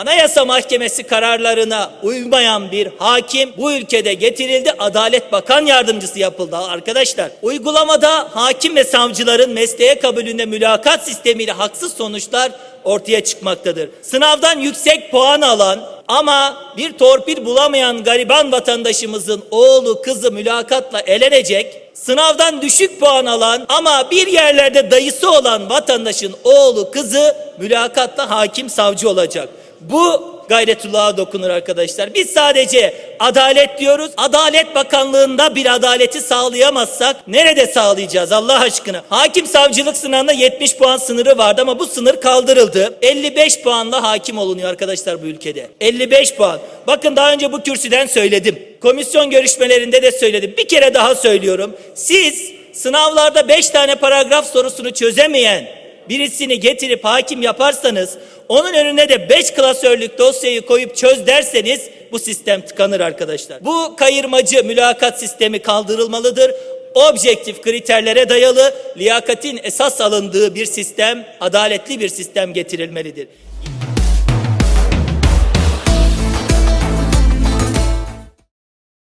Anayasa Mahkemesi kararlarına uymayan bir hakim bu ülkede getirildi. Adalet Bakan Yardımcısı yapıldı arkadaşlar. Uygulamada hakim ve savcıların mesleğe kabulünde mülakat sistemiyle haksız sonuçlar ortaya çıkmaktadır. Sınavdan yüksek puan alan ama bir torpil bulamayan gariban vatandaşımızın oğlu kızı mülakatla elenecek. Sınavdan düşük puan alan ama bir yerlerde dayısı olan vatandaşın oğlu kızı mülakatla hakim savcı olacak. Bu gayretullah'a dokunur arkadaşlar. Biz sadece adalet diyoruz. Adalet Bakanlığı'nda bir adaleti sağlayamazsak nerede sağlayacağız Allah aşkına? Hakim savcılık sınavında 70 puan sınırı vardı ama bu sınır kaldırıldı. 55 puanla hakim olunuyor arkadaşlar bu ülkede. 55 puan. Bakın daha önce bu kürsüden söyledim. Komisyon görüşmelerinde de söyledim. Bir kere daha söylüyorum. Siz sınavlarda 5 tane paragraf sorusunu çözemeyen birisini getirip hakim yaparsanız onun önüne de 5 klasörlük dosyayı koyup çöz derseniz bu sistem tıkanır arkadaşlar. Bu kayırmacı mülakat sistemi kaldırılmalıdır. Objektif kriterlere dayalı liyakatin esas alındığı bir sistem, adaletli bir sistem getirilmelidir.